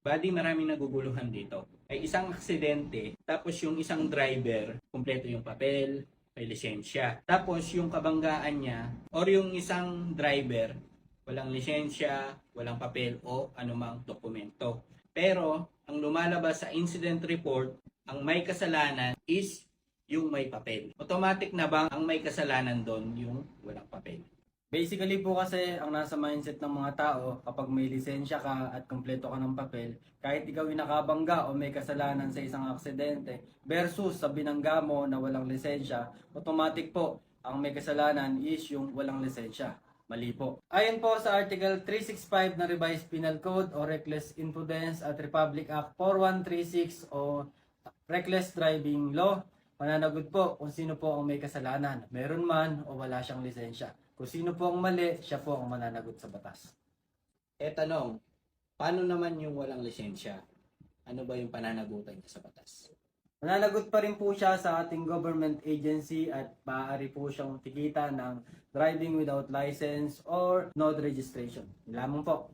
Bali, maraming naguguluhan dito. Ay isang aksidente, tapos yung isang driver, kumpleto yung papel, may lisensya. Tapos yung kabanggaan niya, or yung isang driver, walang lisensya, walang papel o anumang dokumento. Pero, ang lumalabas sa incident report, ang may kasalanan is yung may papel. Automatic na bang ang may kasalanan doon yung walang papel? Basically po kasi ang nasa mindset ng mga tao kapag may lisensya ka at kumpleto ka ng papel, kahit ikaw ay nakabangga o may kasalanan sa isang aksidente versus sa binangga mo na walang lisensya, automatic po ang may kasalanan is yung walang lisensya. Mali po. Ayon po sa Article 365 ng Revised Penal Code o Reckless Imprudence at Republic Act 4136 o Reckless Driving Law, mananagot po kung sino po ang may kasalanan, meron man o wala siyang lisensya. Kung sino po ang mali, siya po ang mananagot sa batas. E tanong, paano naman yung walang lisensya? Ano ba yung pananagutan niya sa batas? Mananagot pa rin po siya sa ating government agency at maaari po siyang tikita ng driving without license or no registration. Lamang po.